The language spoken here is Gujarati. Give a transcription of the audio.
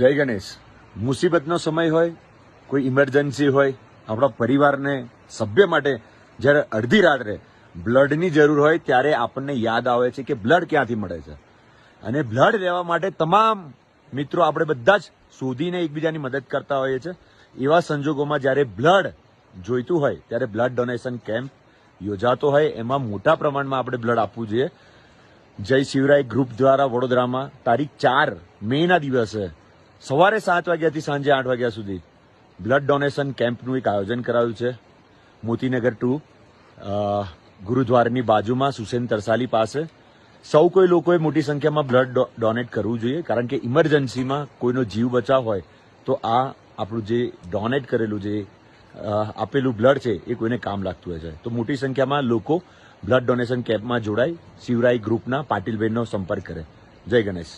જય ગણેશ. મુસીબતનો સમય હોય, કોઈ ઇમરજન્સી હોય, આપણા પરિવારને, સભ્ય માટે જ્યારે અડધી રાત્રે બ્લડની જરૂર હોય ત્યારે આપણને યાદ આવે છે કે બ્લડ ક્યાંથી મળે છે. અને બ્લડ લેવા માટે તમામ મિત્રો આપણે બધા જ શોધીને એકબીજાની મદદ કરતા હોઈએ છીએ. એવા સંજોગોમાં જ્યારે બ્લડ જોઈતું હોય, ત્યારે બ્લડ ડોનેશન કેમ્પ યોજાતો હોય, એમાં મોટા પ્રમાણમાં આપણે બ્લડ આપવું જોઈએ. જય શિવરાય ગ્રુપ દ્વારા વડોદરામાં તારીખ ચાર, મેના દિવસે સવારે સાત વાગ્યાથી સાંજે આઠ વાગ્યા સુધી બ્લડ ડોનેશન કેમ્પનું એક આયોજન કરાયું છે. મોતીનગર ટુ ગુરુદ્વારની બાજુમાં સુસેન તરસાલી પાસે. સૌ કોઈ લોકોએ મોટી સંખ્યામાં બ્લડ ડોનેટ કરવું જોઈએ, કારણ કે ઇમરજન્સીમાં કોઈનો જીવ બચાવ હોય તો આ આપણું જે ડોનેટ કરેલું જે આપેલું બ્લડ છે એ કોઈને કામ લાગતું હોય છે. તો મોટી સંખ્યામાં લોકો બ્લડ ડોનેશન કેમ્પમાં જોડાય શિવરાય ગ્રુપના પાટીલબેનનો સંપર્ક કરે. જય ગણેશ.